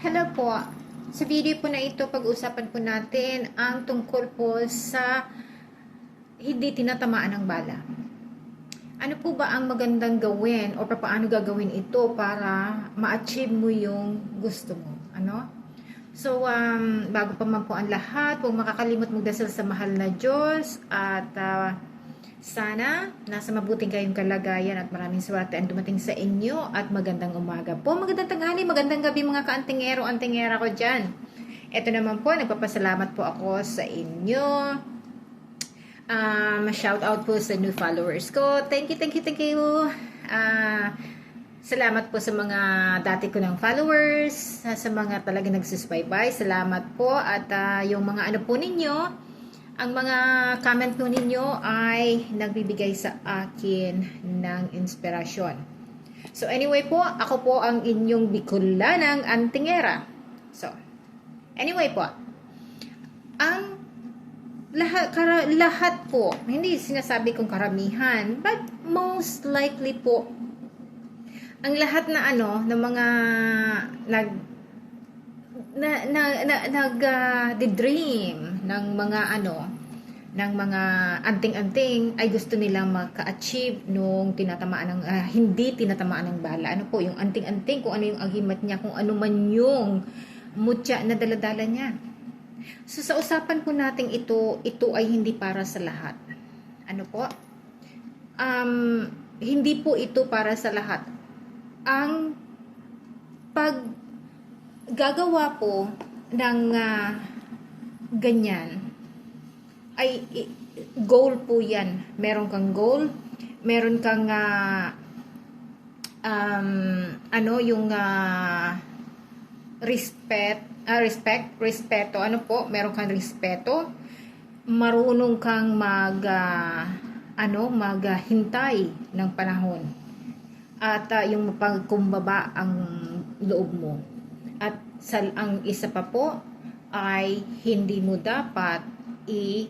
Hello po. Sa video po na ito, pag-usapan po natin ang tungkol po sa hindi tinatamaan ng bala. Ano po ba ang magandang gawin o paano gagawin ito para ma-achieve mo yung gusto mo? Ano? So, um, bago pa man po ang lahat, huwag makakalimot magdasal sa mahal na Diyos at uh, sana nasa mabuting kayong kalagayan at maraming swerte ang dumating sa inyo at magandang umaga po. Magandang tanghali, magandang gabi mga kaantingero, antingera ko dyan. Ito naman po, nagpapasalamat po ako sa inyo. Um, shout out po sa new followers ko. Thank you, thank you, thank you. Ah, salamat po sa mga dati ko ng followers, sa mga talaga nagsusubaybay. Salamat po at ah, yung mga ano po ninyo, ang mga comment po ninyo ay nagbibigay sa akin ng inspirasyon. So anyway po, ako po ang inyong Bicolanang Antingera. So, anyway po, ang lahat, kara, lahat po, hindi sinasabi kong karamihan, but most likely po, ang lahat na ano, ng mga nag na na, na nag uh, dream ng mga ano ng mga anting-anting ay gusto nilang maka-achieve nung tinatamaan ng ah, hindi tinatamaan ng bala. Ano po, yung anting-anting kung ano yung agimat niya, kung ano man yung mutya na daladala niya. So sa usapan po nating ito, ito ay hindi para sa lahat. Ano po? Um, hindi po ito para sa lahat. Ang pag gagawa po ng ah, ganyan ay goal po yan. Meron kang goal, meron kang ah, um, ano yung ah, respect, ah, respect, respeto, ano po, meron kang respeto, marunong kang mag ah, ano, maghintay ng panahon. At ah, yung pagkumbaba ang loob mo. At sa, ang isa pa po ay hindi mo dapat i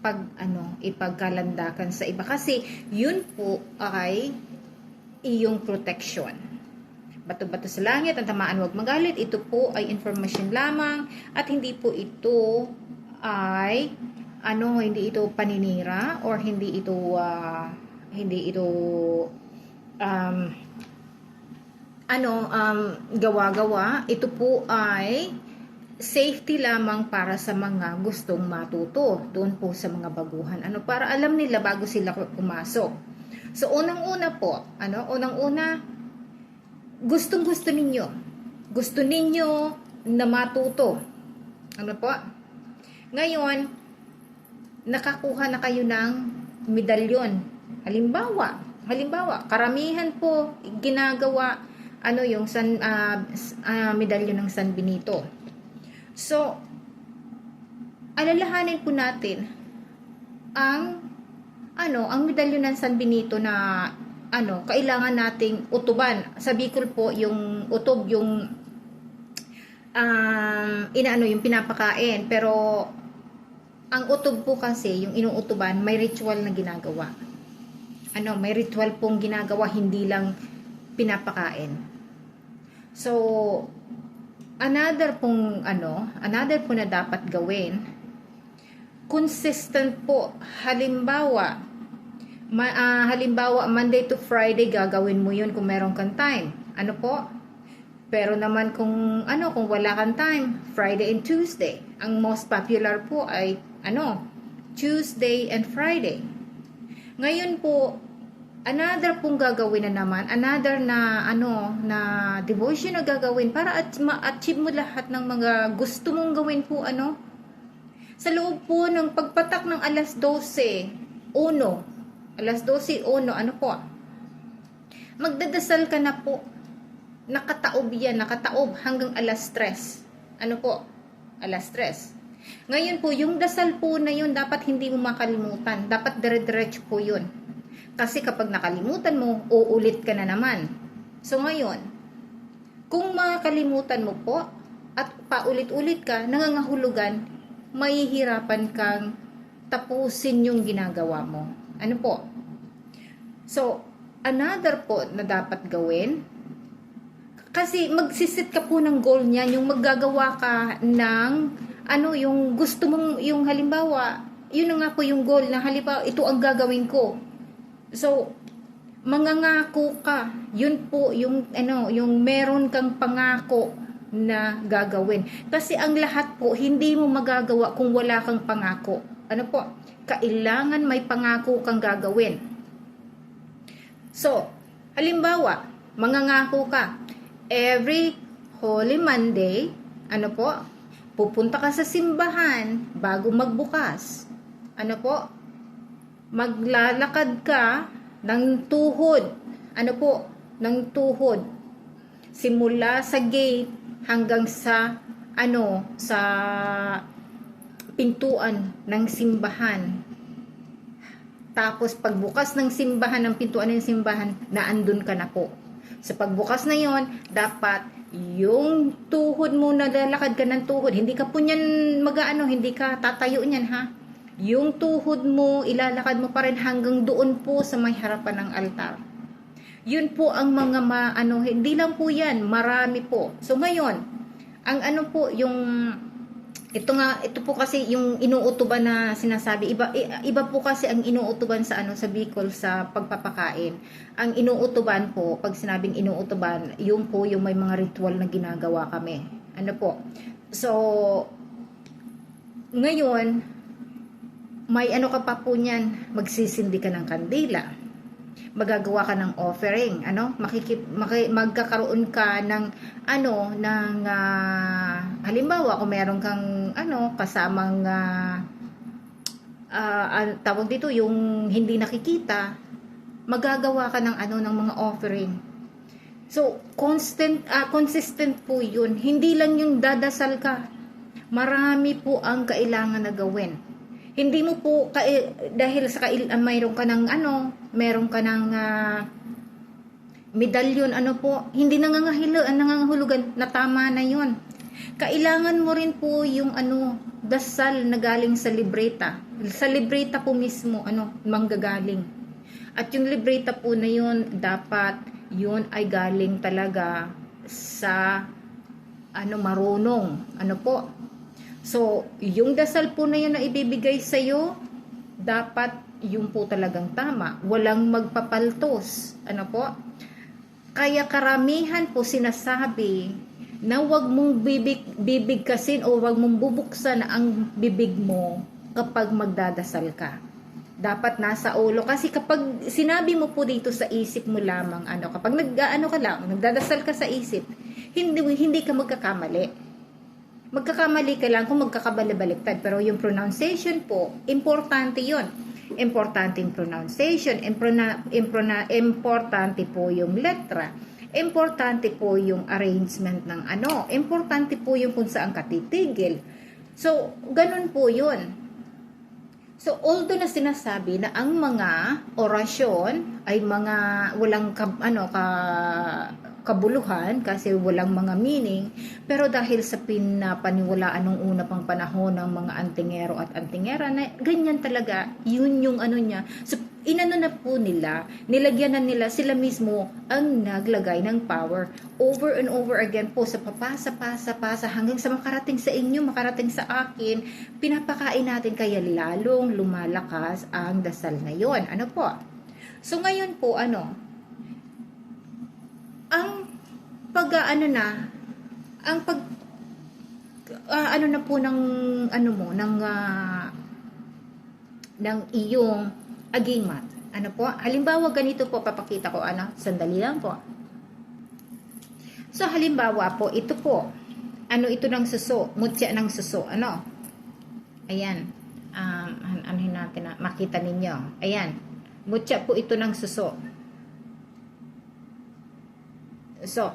pag ano ipagkalandakan sa iba kasi yun po ay iyong protection. Bato-bato sa langit, ang tamaan huwag magalit. Ito po ay information lamang at hindi po ito ay ano, hindi ito paninira or hindi ito ah, hindi ito um, ano, um, gawa-gawa. Ito po ay safety lamang para sa mga gustong matuto doon po sa mga baguhan. Ano para alam nila bago sila pumasok. So unang-una po, ano, unang-una gustong-gusto ninyo. Gusto ninyo na matuto. Ano po? Ngayon, nakakuha na kayo ng medalyon. Halimbawa, halimbawa, karamihan po ginagawa ano yung san uh, uh, medalyon ng San Benito. So, alalahanin po natin ang ano, ang medalyon ng San Benito na ano, kailangan nating utuban. Sa Bicol po, yung utob, yung um, inaano, yung pinapakain. Pero, ang utob po kasi, yung inuutuban, may ritual na ginagawa. Ano, may ritual pong ginagawa, hindi lang pinapakain. So, another pong ano, another po na dapat gawin, consistent po. Halimbawa, ma, uh, halimbawa Monday to Friday gagawin mo 'yun kung meron kang time. Ano po? Pero naman kung ano, kung wala kang time, Friday and Tuesday. Ang most popular po ay ano, Tuesday and Friday. Ngayon po, another pong gagawin na naman, another na ano, na devotion na gagawin para at ma-achieve mo lahat ng mga gusto mong gawin po ano. Sa loob po ng pagpatak ng alas 12, uno, alas 12, uno, ano po? Magdadasal ka na po. Nakataob yan, nakataob hanggang alas 3. Ano po? Alas 3. Ngayon po, yung dasal po na yun, dapat hindi mo makalimutan. Dapat dire-diretso po yun. Kasi kapag nakalimutan mo, uulit ka na naman. So ngayon, kung makalimutan mo po at paulit-ulit ka, nangangahulugan, mahihirapan kang tapusin yung ginagawa mo. Ano po? So, another po na dapat gawin, kasi magsisit ka po ng goal niyan, yung maggagawa ka ng ano, yung gusto mong, yung halimbawa, yun na nga po yung goal na halimbawa, ito ang gagawin ko. So, mangangako ka. Yun po yung ano, yung meron kang pangako na gagawin. Kasi ang lahat po hindi mo magagawa kung wala kang pangako. Ano po? Kailangan may pangako kang gagawin. So, halimbawa, mangangako ka every Holy Monday, ano po? Pupunta ka sa simbahan bago magbukas. Ano po? Maglalakad ka ng tuhod. Ano po? Ng tuhod. Simula sa gate hanggang sa ano, sa pintuan ng simbahan. Tapos pagbukas ng simbahan, ng pintuan ng simbahan, naandun ka na po. Sa pagbukas na yon, dapat yung tuhod mo na lalakad ka ng tuhod, hindi ka po niyan mag-ano, hindi ka tatayo niyan ha. Yung tuhod mo, ilalakad mo pa rin hanggang doon po sa may harapan ng altar. Yun po ang mga ma, hindi lang po yan, marami po. So ngayon, ang ano po, yung ito nga ito po kasi yung inuutuban na sinasabi iba iba po kasi ang inuutuban sa ano sa Bicol sa pagpapakain ang inuutuban po pag sinabing inuutuban yung po yung may mga ritual na ginagawa kami ano po so ngayon may ano ka pa po niyan? Magsisindi ka ng kandila. Magagawa ka ng offering ano? Makikip maki, magkakaroon ka ng ano ng ah, halimbawa kung meron kang ano kasamang ah, an- tawag dito yung hindi nakikita magagawa ka ng ano ng mga offering. So constant ah, consistent po yun. Hindi lang yung dadasal ka. Marami po ang kailangan na gawin hindi mo po ka, dahil sa kail, ah, mayroon ka ng ano, meron ka ng ah, medalyon ano po, hindi nangangahilo, ah, nangangahulugan na tama na 'yon. Kailangan mo rin po yung ano, dasal na galing sa libreta. Sa libreta po mismo ano, manggagaling. At yung libreta po na 'yon, dapat 'yun ay galing talaga sa ano marunong. Ano po? So, yung dasal po na yun na ibibigay sa iyo, dapat yung po talagang tama. Walang magpapaltos. Ano po? Kaya karamihan po sinasabi na wag mong bibig, bibigkasin o wag mong bubuksan ang bibig mo kapag magdadasal ka. Dapat nasa ulo. Kasi kapag sinabi mo po dito sa isip mo lamang, ano, kapag nag-ano ka lang, nagdadasal ka sa isip, hindi, hindi ka magkakamali magkakamali ka lang kung magkakabalibaliktad. Pero yung pronunciation po, importante yon Importante yung pronunciation, improna, improna, importante po yung letra, importante po yung arrangement ng ano, importante po yung kung saan ka titigil. So, ganun po yun. So, although na sinasabi na ang mga orasyon ay mga walang ka, ano, ka, kabuluhan kasi walang mga meaning. Pero dahil sa pinapaniwalaan nung una pang panahon ng mga antingero at antingera na ganyan talaga yun yung ano niya. So inano na po nila nilagyan na nila sila mismo ang naglagay ng power. Over and over again po sa papasa pasa pasa hanggang sa makarating sa inyo makarating sa akin pinapakain natin kaya lalong lumalakas ang dasal na yon ano po? So ngayon po ano ang pag ano na ang pag ah, ano na po ng ano mo ng ah, ng iyong agimat ano po? Halimbawa ganito po papakita ko ano? Sandali lang po. So halimbawa po ito po. Ano ito ng suso? Mutya ng suso ano? Ayan. Um, ano natin na makita ninyo. Ayan. Mutya po ito ng suso. So,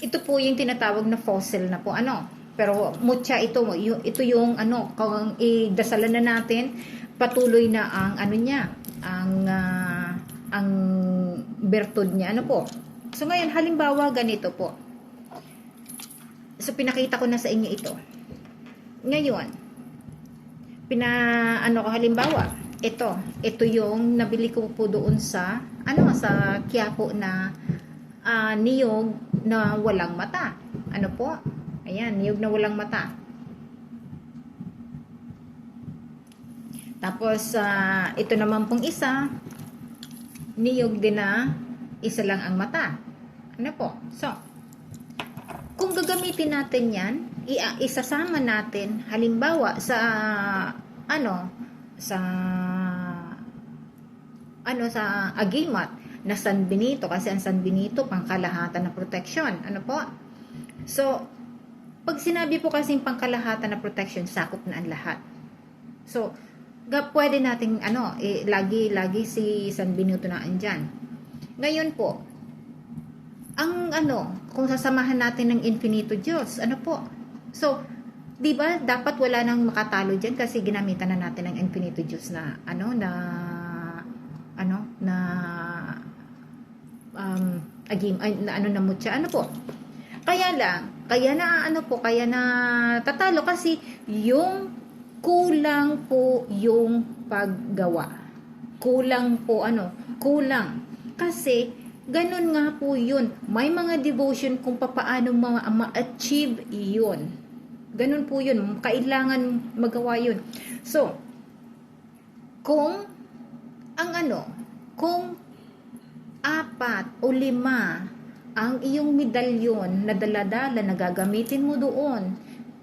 ito po yung tinatawag na fossil na po ano. Pero mutya ito, ito yung ano, kung idasalan na natin, patuloy na ang ano niya, ang uh, ang bertud niya, ano po. So ngayon, halimbawa ganito po. So pinakita ko na sa inyo ito. Ngayon, pina ano ko halimbawa, ito, ito yung nabili ko po doon sa ano sa Quiapo na uh, niyog na walang mata. Ano po? Ayan, niyog na walang mata. Tapos, ah, ito naman pong isa, niyog din na isa lang ang mata. Ano po? So, kung gagamitin natin yan, isasama natin, halimbawa, sa, ano, sa, ano, sa agimat na San Benito, kasi ang San Benito, pangkalahatan na protection. Ano po? So, pag sinabi po kasing pangkalahatan na protection, sakop na ang lahat. So, pwede nating, ano, eh, lagi, lagi si San Benito na andyan. Ngayon po, ang ano, kung sasamahan natin ng infinito Diyos, ano po? So, di ba dapat wala nang makatalo diyan kasi ginamitan na natin ng infinito Diyos na ano na ano na um agim ay, na ano na mutya ano po? Kaya lang kaya na ano po kaya na tatalo kasi yung kulang po yung paggawa. Kulang po ano kulang. Kasi ganun nga po yun. May mga devotion kung papaano ma- ma-achieve yun. Ganun po yun. Kailangan magawa yun. So kung ang ano kung apat o lima ang iyong medalyon na daladala na gagamitin mo doon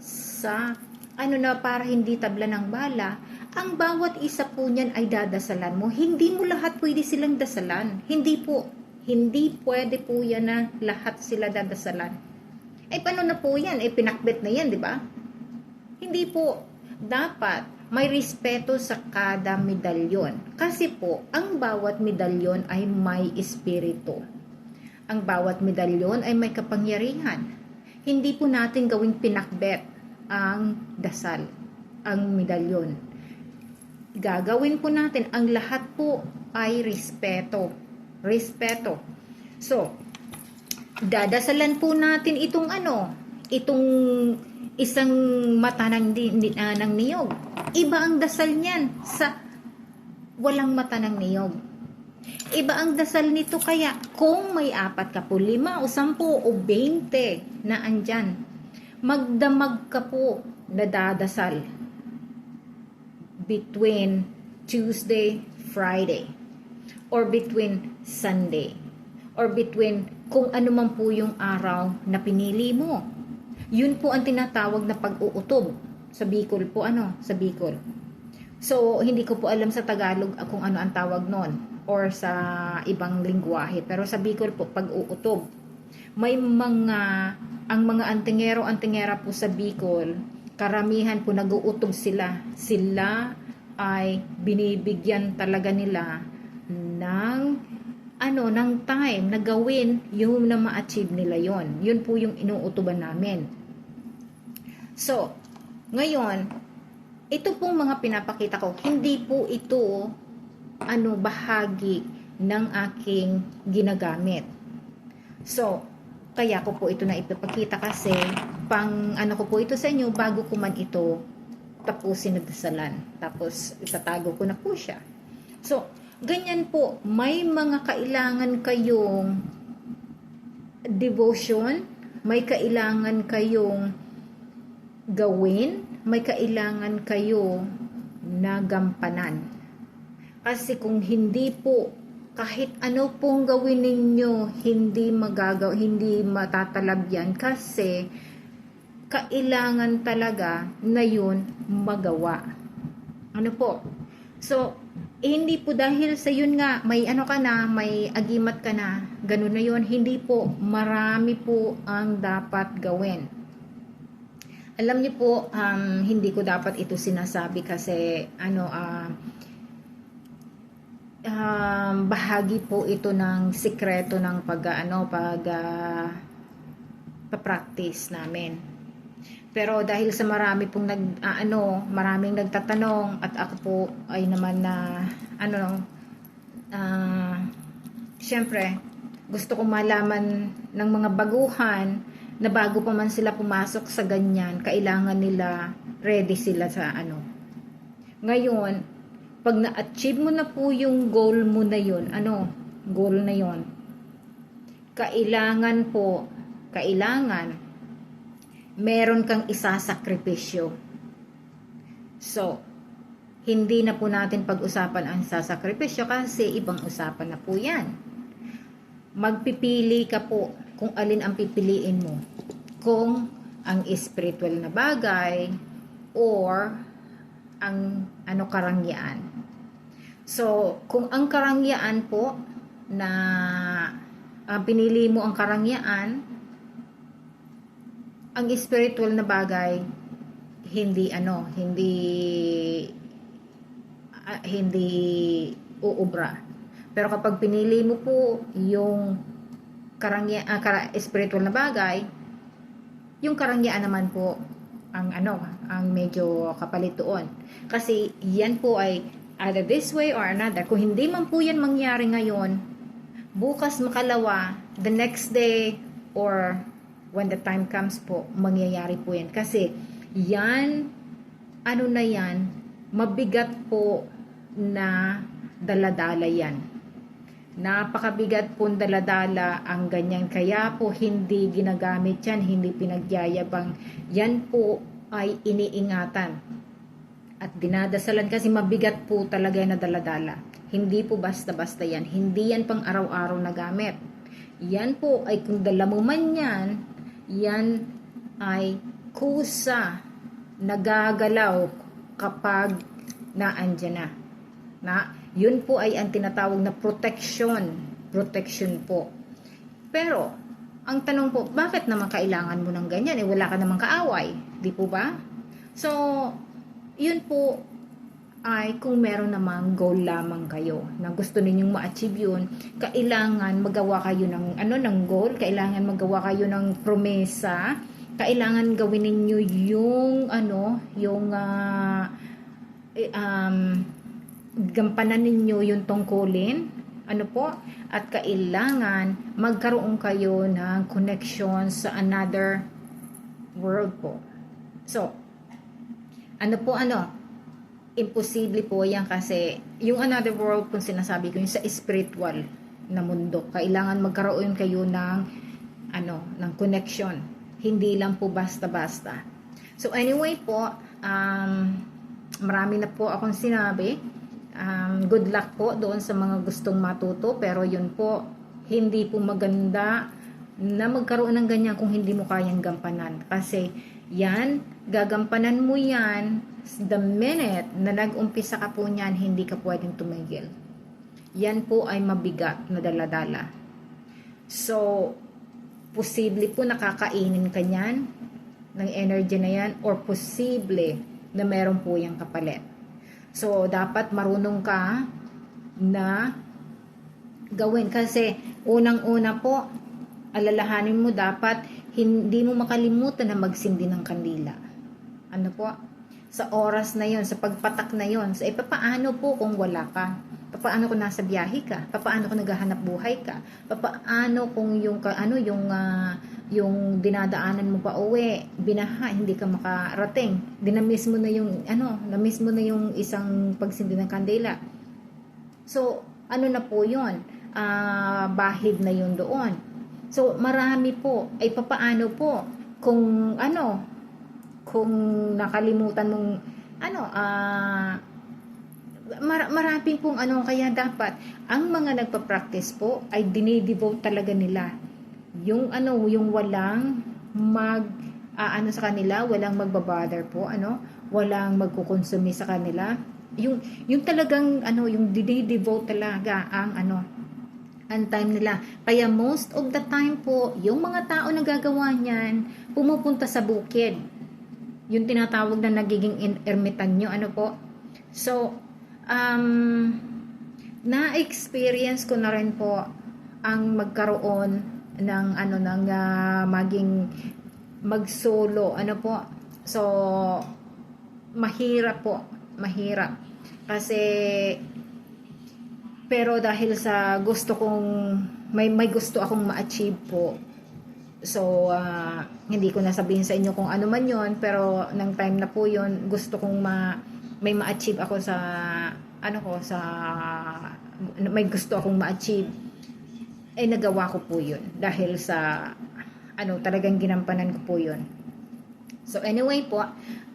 sa ano na para hindi tabla ng bala, ang bawat isa po niyan ay dadasalan mo. Hindi mo lahat pwede silang dasalan. Hindi po. Hindi pwede po yan na lahat sila dadasalan. Eh, paano na po yan? Eh, pinakbet na yan, di ba? Hindi po. Dapat may respeto sa kada medalyon. Kasi po, ang bawat medalyon ay may espiritu. Ang bawat medalyon ay may kapangyarihan. Hindi po natin gawing pinakbet ang dasal, ang medalyon. Gagawin po natin, ang lahat po ay respeto. Respeto. So, dadasalan po natin itong ano, itong isang mata ng, di- ah, ng niyog. Iba ang dasal niyan sa walang mata ng niyog. Iba ang dasal nito kaya kung may apat ka po, lima o sampu o beinte na andyan, magdamag ka po na dadasal between Tuesday, Friday, or between Sunday, or between kung ano man po yung araw na pinili mo. Yun po ang tinatawag na pag-uutob. Sa Bicol po, ano? Sa Bicol. So, hindi ko po alam sa Tagalog kung ano ang tawag nun or sa ibang lingwahe. Pero sa Bicol po, pag-uutob. May mga, ang mga antingero, antingera po sa Bicol, karamihan po nag-uutob sila. Sila ay binibigyan talaga nila ng ano, ng time na gawin yung na ma-achieve nila yon. Yun po yung inuutuban namin. So, ngayon, ito pong mga pinapakita ko, hindi po ito ano bahagi ng aking ginagamit. So, kaya ko po ito na ipapakita kasi pang ano ko po ito sa inyo bago ko man ito tapusin na dasalan. Tapos itatago ko na po siya. So, ganyan po, may mga kailangan kayong devotion, may kailangan kayong gawin, may kailangan kayo na gampanan. Kasi kung hindi po, kahit ano pong gawin ninyo, hindi magagaw, hindi matatalab yan kasi kailangan talaga na yun magawa. Ano po? So, eh, hindi po dahil sa yun nga, may ano ka na, may agimat ka na, ganun na yun. Hindi po, marami po ang dapat gawin. Alam niyo po, um, hindi ko dapat ito sinasabi kasi ano, ah, um, bahagi po ito ng sikreto ng pag ano, pag ah, pa-practice namin. Pero dahil sa marami pong nag ah, ano, maraming nagtatanong at ako po ay naman na ano ah syempre gusto kong malaman ng mga baguhan na bago pa man sila pumasok sa ganyan, kailangan nila ready sila sa ano. Ngayon, pag na-achieve mo na po yung goal mo na yun, ano, goal na yon kailangan po kailangan meron kang isasakripisyo. So, hindi na po natin pag-usapan ang sasakripisyo kasi ibang usapan na po yan. Magpipili ka po kung alin ang pipiliin mo. Kung ang spiritual na bagay or ang ano karangyaan. So, kung ang karangyaan po na ah, pinili mo ang karangyaan, ang spiritual na bagay hindi ano, hindi ah, hindi uubra. Pero kapag pinili mo po yung karangya, ah, kara, spiritual na bagay, yung karangyaan naman po ang ano, ang medyo kapalit doon. Kasi yan po ay either this way or another. Kung hindi man po yan mangyari ngayon, bukas makalawa, the next day, or when the time comes po, mangyayari po yan. Kasi yan, ano na yan, mabigat po na daladala yan. Napakabigat po daladala ang ganyan. Kaya po hindi ginagamit yan, hindi pinagyayabang. Yan po ay iniingatan. At dinadasalan kasi mabigat po talaga na daladala. Hindi po basta-basta yan. Hindi yan pang araw-araw na gamit. Yan po ay kung dala mo man yan, yan ay kusa nagagalaw kapag naandyan na. Na, yun po ay ang tinatawag na protection. Protection po. Pero, ang tanong po, bakit naman kailangan mo ng ganyan? Eh, wala ka namang kaaway. Di po ba? So, yun po ay kung meron namang goal lamang kayo na gusto ninyong ma-achieve yun, kailangan magawa kayo ng ano ng goal, kailangan magawa kayo ng promesa, kailangan gawin ninyo yung ano, yung eh, um, gampanan ninyo yung tungkulin, ano po, at kailangan magkaroon kayo ng connection sa another world po. So, ano po ano, imposible po yan kasi yung another world kung sinasabi ko yung sa spiritual na mundo, kailangan magkaroon kayo ng ano, ng connection. Hindi lang po basta-basta. So anyway po, um, marami na po akong sinabi. Um, good luck po doon sa mga gustong matuto pero yun po hindi po maganda na magkaroon ng ganyan kung hindi mo kayang gampanan kasi yan, gagampanan mo yan the minute na nag-umpisa ka po niyan, hindi ka pwedeng tumigil. Yan po ay mabigat na daladala. So, posible po nakakainin ka niyan ng energy na yan or posible na meron po yung kapalit. So, dapat marunong ka na gawin kasi unang-una po alalahanin mo dapat hindi mo makalimutan na magsindi ng kandila. Ano po? Sa oras na yon, sa pagpatak na yon, so, paano po kung wala ka? Paano kung nasa biyahe ka? Paano kung naghahanap buhay ka? Paano kung yung ano yung uh, yung dinadaanan mo pa uwi, binaha, hindi ka makarating. Dinamiss mo na yung ano, namiss mo na yung isang pagsindi ng kandila. So, ano na po 'yon? Uh, bahid na 'yon doon So, marami po. Ay, papaano po? Kung, ano, kung nakalimutan mong, ano, ah, uh, mar- marami pong ano, kaya dapat, ang mga nagpa-practice po, ay dinidevote talaga nila. Yung, ano, yung walang mag, uh, ano sa kanila, walang magbabother po, ano, walang magkukonsumi sa kanila. Yung, yung talagang, ano, yung dinidevote talaga ang, ano, ang time nila. Kaya most of the time po, yung mga tao na gagawa niyan, pumupunta sa bukid. Yung tinatawag na nagiging ermitanyo, ano po. So, um, na-experience ko na rin po ang magkaroon ng ano ng uh, maging mag-solo ano po so mahirap po mahirap kasi pero dahil sa gusto kong may may gusto akong ma-achieve po. So uh, hindi ko na sabihin sa inyo kung ano man 'yon, pero nang time na po 'yon, gusto kong ma may ma-achieve ako sa ano ko sa may gusto akong ma-achieve eh nagawa ko po 'yun dahil sa ano, talagang ginampanan ko po yun. So anyway po,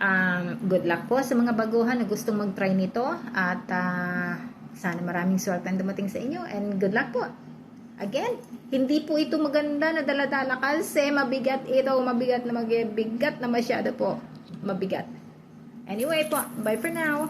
um, good luck po sa mga baguhan na gustong mag-try nito at ah, sana maraming swerte ang dumating sa inyo and good luck po. Again, hindi po ito maganda na daladala kasi mabigat ito, mabigat na mabigat na masyado po. Mabigat. Anyway po, bye for now.